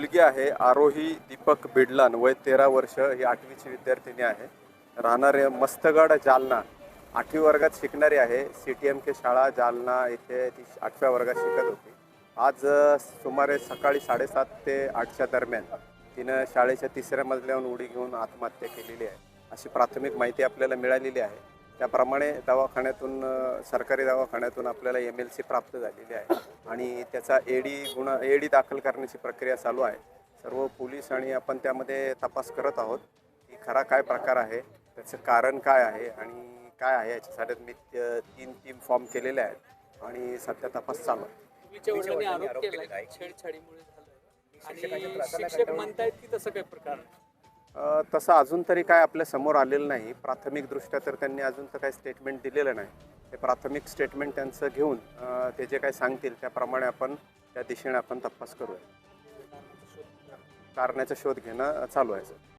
मुलगी आहे आरोही दीपक बिडलान वय तेरा वर्ष. ही आठवीची विद्यार्थिनी आहे. राहणारे मस्तगड जालना. आठवी वर्गात शिकणारी आहे. सी टी एम के शाळा जालना येथे ती आठव्या वर्गात शिकत होती. आज सुमारे सकाळी साडेसात ते आठच्या दरम्यान तिनं शाळेच्या तिसऱ्या मजल्यावर उडी घेऊन आत्महत्या केलेली आहे. अशी प्राथमिक माहिती आपल्याला मिळालेली आहे. त्याप्रमाणे दवाखान्यातून सरकारी दवाखान्यातून आपल्याला एम एल सी प्राप्त झालेली आहे. आणि त्याचा एडी गुन्हा एडी दाखल करण्याची प्रक्रिया चालू आहे. सर्व पोलीस आणि आपण त्यामध्ये तपास करत आहोत की खरा काय प्रकार आहे त्याचं कारण काय आहे आणि काय आहे याच्यासाठी मी तीन टीम फॉर्म केलेले आहेत आणि सध्या तपास चालू आहे. मुलीच्या वडिलांनी आरोप केलाय छेडछाडीमुळे झालं आणि शिक्षक म्हणतायत की तसं काही प्रकार तसं अजून तरी काय आपल्यासमोर आलेलं नाही. प्राथमिकदृष्ट्या तर त्यांनी अजून तर काही स्टेटमेंट दिलेलं नाही. ते प्राथमिक स्टेटमेंट त्यांचं घेऊन ते जे काही सांगतील त्याप्रमाणे आपण त्या दिशेने आपण तपास करूया. कारणाचा शोध घेणं चालू आहे सर.